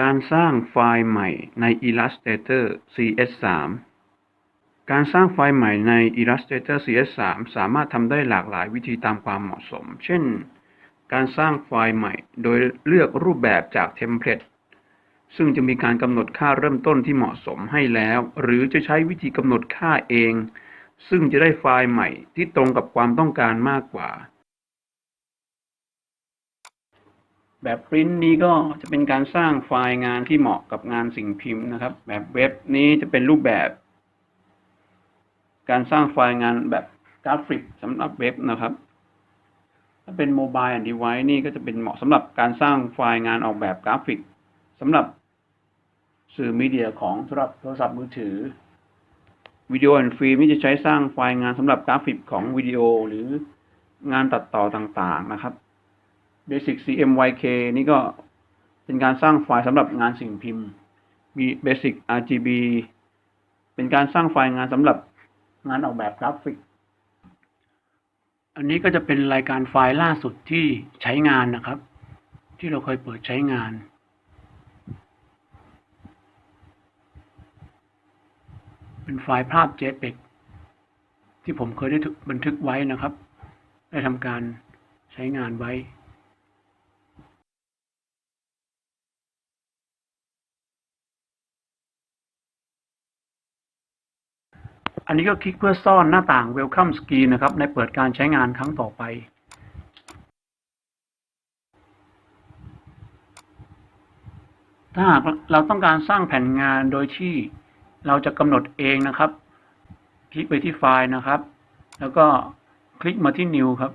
การสร้างไฟล์ใหม่ใน Illustrator CS3 การสร้างไฟล์ใหม่ใน Illustrator CS3 สามารถทำได้หลากหลายวิธีตามความเหมาะสม เช่น การสร้างไฟล์ใหม่โดยเลือกรูปแบบจากเทมเพลต ซึ่งจะมีการกำหนดค่าเริ่มต้นที่เหมาะสมให้แล้ว หรือจะใช้วิธีกำหนดค่าเอง ซึ่งจะได้ไฟล์ใหม่ที่ตรงกับความต้องการมากกว่า แบบปริ้นนี้ก็จะเป็นการสร้างไฟล์งานที่เหมาะกับงานสิ่งพิมพ์นะครับ แบบเว็บนี้จะเป็นรูปแบบ การสร้างไฟล์งานแบบกราฟิกสำหรับเว็บนะครับ ถ้าเป็นโมบายแอนดีไวนี่ก็จะเป็นเหมาะสำหรับการสร้างไฟล์งานออกแบบกราฟิกสำหรับสื่อมีเดียของสำหรับโทรศัพท์มือถือวิดีโอแอนด์ฟิล์มนี่จะใช้สร้างไฟล์งานสำหรับกราฟิกของวิดีโอหรืองานตัดต่อต่างๆนะครับ Basic CMYK นี่ก็เป็นการสร้างไฟล์สำหรับงานสิ่งพิมพ์มี Basic RGB เป็นการสร้างไฟล์งานสำหรับงานออกแบบกราฟิก อันนี้ก็จะเป็นรายการไฟล์ล่าสุดที่ใช้งานนะครับ ที่เราเคยเปิดใช้งานเป็นไฟล์ภาพ JPEG ที่ผมเคยได้บันทึกไว้นะครับ ได้ทำการใช้งานไว้ อันนี้ก็คลิกเพื่อซ่อนหน้าต่าง Welcome Screen นะครับ ในเปิดการใช้งานครั้งต่อไป ถ้าหากเราต้องการสร้างแผ่นงานโดยที่เราจะกำหนดเองนะครับ คลิกไปที่ไฟล์นะครับ แล้วก็คลิกมาที่ New ครับ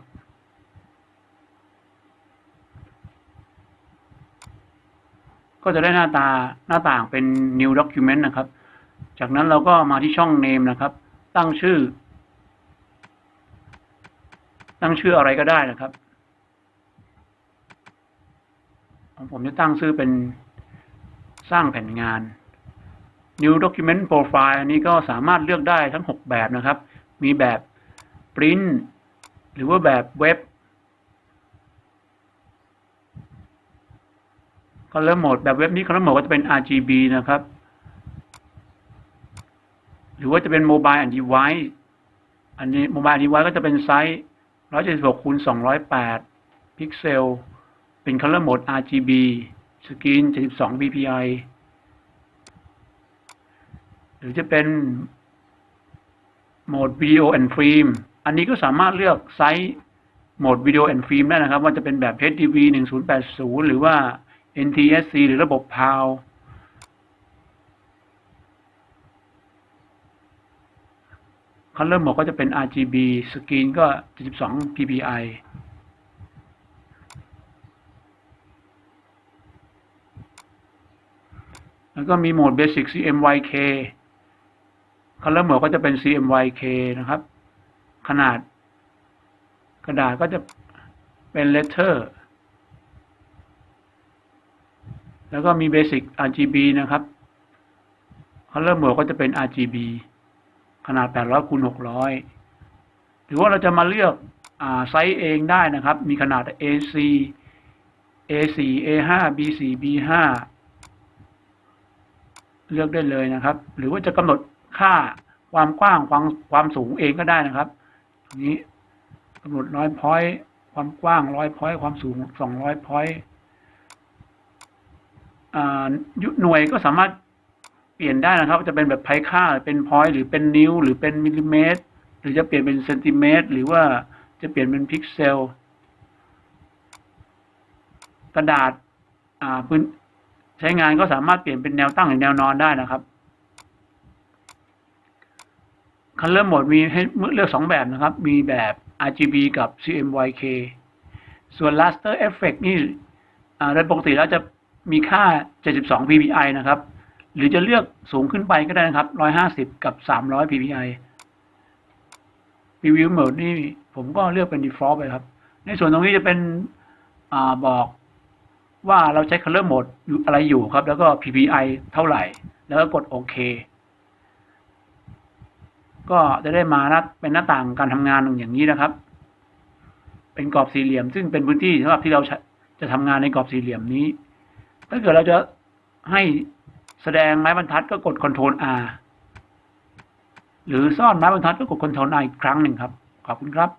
ก็จะได้หน้าตาหน้าต่างเป็น New Document นะครับ จากนั้นเราก็มาที่ช่อง Name นะครับ ตั้งชื่อ ตั้งชื่ออะไรก็ได้นะครับผมจะตั้งชื่อเป็นสร้างแผ่นงาน New Document Profile อันนี้ก็สามารถเลือกได้ทั้ง 6 แบบนะครับ มีแบบ Print หรือว่าแบบเว็บ Color Mode แบบเว็บนี้ Color Mode ก็จะเป็น RGB นะครับ หรือว่าจะเป็น Mobile and Device อันนี้ Mobile Device ก็จะเป็นไซส์176คูณ208 พิกเซล เป็น Color Mode RGB สกรีน72 ppi หรือจะเป็นโหมด Video and Film อันนี้ก็สามารถเลือกไซส์โหมด Video and Film ได้นะครับ ว่าจะเป็นแบบ HDV 1080 หรือว่า NTSC หรือระบบ PAL คัลเลอร์โหมดก็จะเป็น RGB สกรีนก็ 72 ppi แล้วก็มีโหมด Basic CMYK Color Mode ก็จะเป็น CMYK นะครับ ขนาดกระดาษก็จะเป็น Letter แล้วก็มี Basic RGB นะครับ Color Mode ก็จะเป็น RGB ขนาด 800คูณ600 หรือว่าเราจะมาเลือกอไซส์เองได้นะครับ มีขนาด AC A4 A5 B4 B5 เลือกได้เลยนะครับ หรือว่าจะกำหนดค่าความกว้างความความสูงเองก็ได้นะครับตรงนี้กำหนดร้อยพอยต์ความกว้างร้อยพอยต์ความสูงสองร้อยพอยต์หน่วยก็สามารถ เปลี่ยนได้นะครับ จะเป็นแบบไพค่าเป็นพอยต์หรือเป็นนิ้ว หรือเป็นมิลลิเมตร หรือจะเปลี่ยนเป็นเซนติเมตร หรือว่าจะเปลี่ยนเป็นพิกเซล กระดาษอ่าพื้นใช้งานก็สามารถเปลี่ยนเป็นแนวตั้งหรือแนวนอนได้นะครับ Color Mode มีให้เลือกสองแบบนะครับ มีแบบ RGB กับ CMYK ส่วน Raster Effect นี่โดยปกติแล้วจะมีค่า 72 ppi นะครับ หรือจะเลือกสูงขึ้นไปก็ได้นะครับ 150 กับ 300 ppi Preview Mode นี่ผมก็เลือกเป็น Default ไปครับ ในส่วนตรงนี้จะเป็นอบอกว่าเราใช้ color mode อะไรอยู่ครับ แล้วก็ PPI เท่าไหร่ แล้วก็กดโอเค ก็จะได้มานะเป็นหน้าต่างการทำงานอย่างนี้นะครับ เป็นกรอบสี่เหลี่ยม ซึ่งเป็นพื้นที่สำหรับที่เราจะทำงานในกรอบสี่เหลี่ยมนี้ ถ้าเกิดเราจะให้ แสดงไม้บรรทัดก็กด Ctrl R หรือซ่อนไม้บรรทัดก็กด Ctrl R อีกครั้งหนึ่งครับ ขอบคุณครับ